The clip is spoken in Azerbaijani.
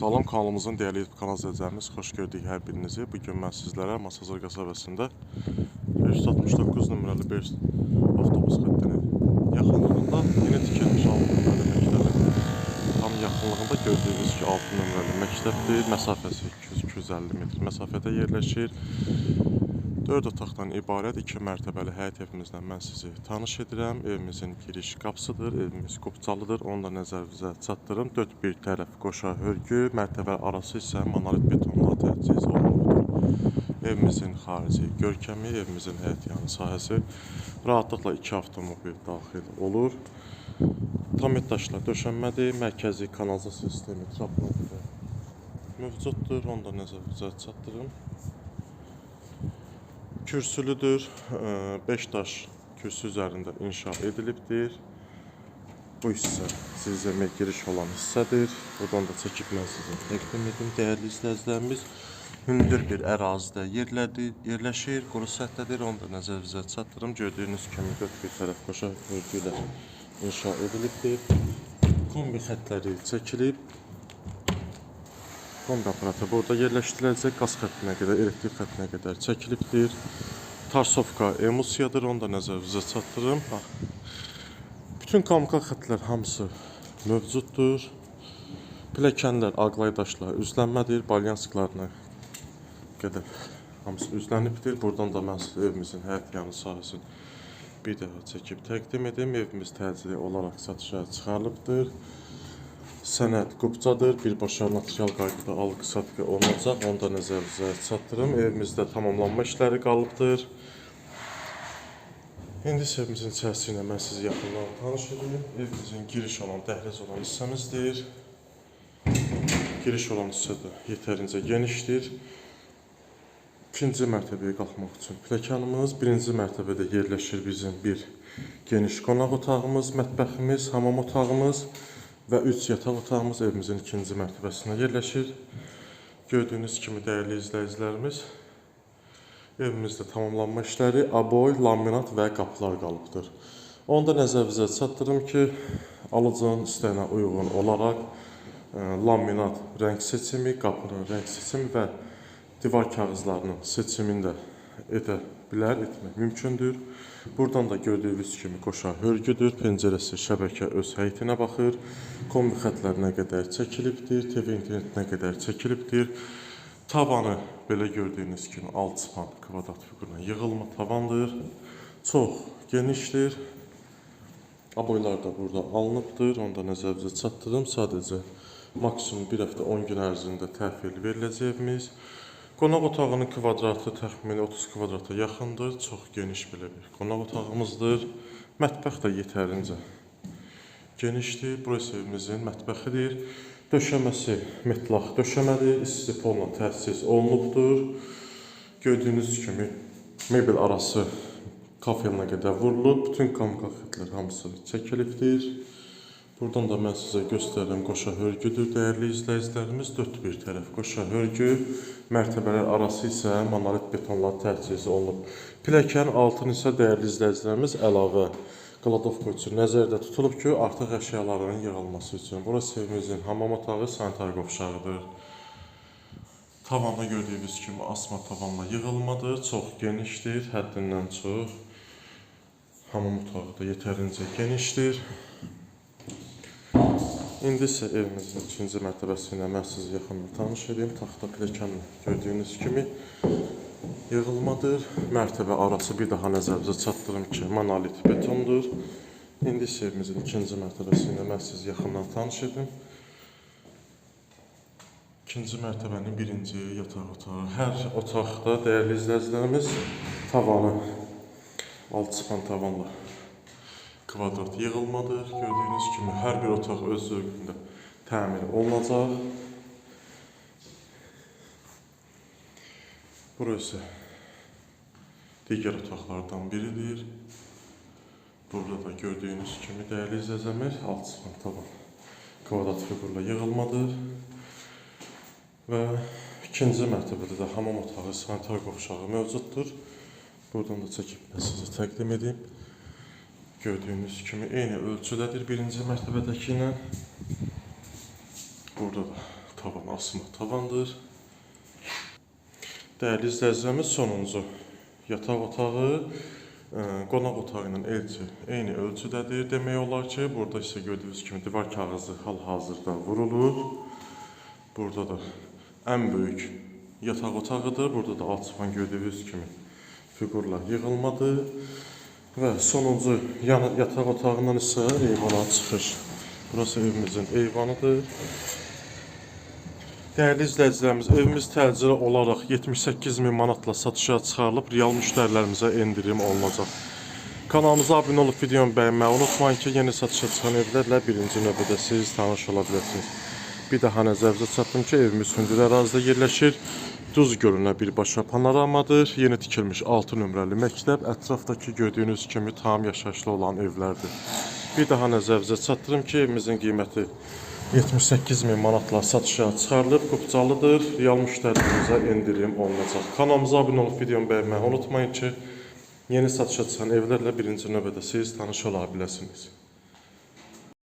Salam kanalımızın değerli YouTube kanal izləyicilərimiz, xoş gördük hər birinizi. Bu gün mən sizlərə Masazır qəsəbəsində 569 nömrəli bir avtobus xəttinin yaxınlığında yeni tikilmiş 6 nömrəli məktəbin tam yaxınlığında gördüyünüz ki 6 nömrəli məktəbdir. Məsafəsi 200-250 metr məsafədə yerləşir. 4 otaqdan ibarət 2 mərtəbəli həyət evimizdən mən sizi tanış edirəm. Evimizin giriş qapısıdır, evimiz qupçalıdır. Onu da nəzərinizə çatdırım. 4 bir tərəf qoşa hörgü, mərtəbə arası isə monolit betonla təchiz olunubdur. Evimizin xarici görkəmi, evimizin həyət yanı sahəsi rahatlıqla 2 avtomobil daxil olur. Tam daşla döşənmədir, mərkəzi kanalizasiya sistemi trapla mövcuddur. Onu da nəzərinizə çatdırım. Kürsülüdür. 5 daş kürsü üzərində inşa edilibdir. Bu hissə sizə giriş olan hissədir. Buradan da çəkib mən sizə təqdim edim. Dəyərli izləyicilərimiz, hündür bir ərazidə yerlədir, yerləşir, quru səthədir. Onu da nəzərinizə çatdırım. Gördüyünüz kimi dörd bir tərəf qoşa hörgülər inşa edilibdir. Kombi xətləri çəkilib. Kombi aparatı burada yerləşdiriləcək. Qaz xəttinə qədər, elektrik xəttinə qədər çəkilibdir. Tarsovka emulsiyadır, onu da nəzərinizə çatdırım. Bütün kommunikasiya xəttlər hamısı mövcuddur. Pilləkənlər aqlay daşla üzlənmədir, balyansklarına qədər hamısı üzlənibdir. Buradan da mən sizə evimizin həyət yanı sahəsini bir daha çəkib təqdim edim. Evimiz təcili olaraq satışa çıxarılıbdır. Sənəd qubcadır, birbaşa material qaydada alqı-satqı olunacaq. Onu da nəzərinizə çatdırım. Evimizdə tamamlanma işləri qalıbdır. İndi isə evimizin içərisi ilə mən sizi yaxından tanış edim. Evimizin giriş olan, dəhliz olan hissəmizdir. Giriş olan hissə də yetərincə genişdir. İkinci mərtəbəyə qalxmaq üçün pilləkənimiz, birinci mərtəbədə yerləşir bizim bir geniş qonaq otağımız, mətbəximiz, hamam otağımız və 3 yataq otağımız evimizin ikinci mərtəbəsində yerləşir. Gördüyünüz kimi dəyərli izləyicilərimiz, evimizdə tamamlanma işləri, aboy, laminat və qapılar qalıbdır. Onu da nəzərinizə çatdırım ki, alıcının istəyinə uyğun olaraq e, laminat rəng seçimi, qapının rəng seçimi və divar kağızlarının seçimini də edə bilər, etmək mümkündür. Buradan da gördüyünüz kimi qoşa hörgüdür, pəncərəsi şəbəkə öz həyətinə baxır. Kombi xətlərinə qədər çəkilibdir, TV internetinə qədər çəkilibdir. Tavanı belə gördüyünüz kimi alçıpan kvadrat fiquruna yığılma tavandır. Çox genişdir. Aboylar da burada alınıbdır. Onu da nəzərinizə çatdırım. Sadəcə maksimum bir həftə 10 gün ərzində təhvil veriləcəyimiz. Qonaq otağının kvadratı təxmini 30 kvadrata yaxındır. Çox geniş belə bir qonaq otağımızdır. Mətbəx də yetərincə genişdir. Burası evimizin mətbəxidir. Döşəməsi metlaq döşəmədir. İsti polla təchiz olunubdur. Gördüyünüz kimi mebel arası kafelinə qədər vurulub. Bütün xətləri hamısı çəkilibdir. Buradan da mən sizə göstərirəm qoşa hörgüdür dəyərli izləyicilərimiz. Dörd bir tərəf qoşa hörgü, mərtəbələr arası isə monolit betonla təchiz olunub. Pilləkən altın isə dəyərli izləyicilərimiz əlavə qladovka üçün nəzərdə tutulub ki, artıq əşyaların yığılması üçün. Burası evimizin hamam otağı, sanitar qovşağıdır. Tavanda gördüyünüz kimi asma tavanla yığılmadır, çox genişdir, həddindən çox. Hamam otağı da yetərincə genişdir. İndi isə evimizin ikinci mərtəbəsi ilə mən sizi yaxından tanış edeyim. Taxta pilləkən gördüyünüz kimi yığılmadır. Mərtəbə arası bir daha nəzərinizə çatdırım ki, monolit betondur. İndi isə evimizin ikinci mərtəbəsi ilə mən tanış edim. İkinci mərtəbənin birinci yataq otağı. Hər otaqda dəyərli izləyicilərimiz tavanı alçıpan tavanla kvadrat yığılmadır. Gördüyünüz kimi hər bir otaq öz zövqündə təmir olunacaq. Burası digər otaqlardan biridir. Burada da gördüyünüz kimi dəyərli izləyicilər, alt çıxan tavan kvadrat fiqurla yığılmadır. Və ikinci mərtəbədə də hamam otağı, sanitar qovşağı mövcuddur. Buradan da çəkib sizə təqdim edeyim. Gördüyünüz kimi eyni ölçüdədir birinci mərtəbədəki ilə. Burada da tavan asma tavandır. Dəyərli izləyicilərimiz, sonuncu yataq otağı ə, qonaq otağı ilə elçi eyni ölçüdədir. Demək olar ki, burada isə gördüyünüz kimi divar kağızı hal-hazırda vurulub. Burada da ən böyük yataq otağıdır. Burada da alçıpan gördüyünüz kimi fiqurlar yığılmadır. Və sonuncu yan yataq otağından isə eyvana çıxış. Burası evimizin eyvanıdır. Dəyərli izləyicilərimiz, evimiz təcili olaraq 78 min manatla satışa çıxarılıb, real müştərilərimizə endirim olunacaq. Kanalımıza abunə olub videomu bəyənməyi unutmayın ki, yeni satışa çıxan evlərlə birinci növbədə siz tanış ola. Bir daha nəzərinizə çatdım ki, evimiz hündür ərazidə yerləşir. Duz gölünə birbaşa panoramadır. Yeni tikilmiş 6 nömrəli məktəb ətrafdakı gördüyünüz kimi tam yaşayışlı olan evlərdir. Bir daha nəzərinizə çatdırım ki, evimizin qiyməti 78 min manatla satışa çıxarılıb, qupcalıdır. Real müştərilərimizə endirim olunacaq. Kanalımıza abunə olub videomu bəyənməyi unutmayın ki, yeni satışa çıxan evlərlə birinci növbədə siz tanış ola biləsiniz.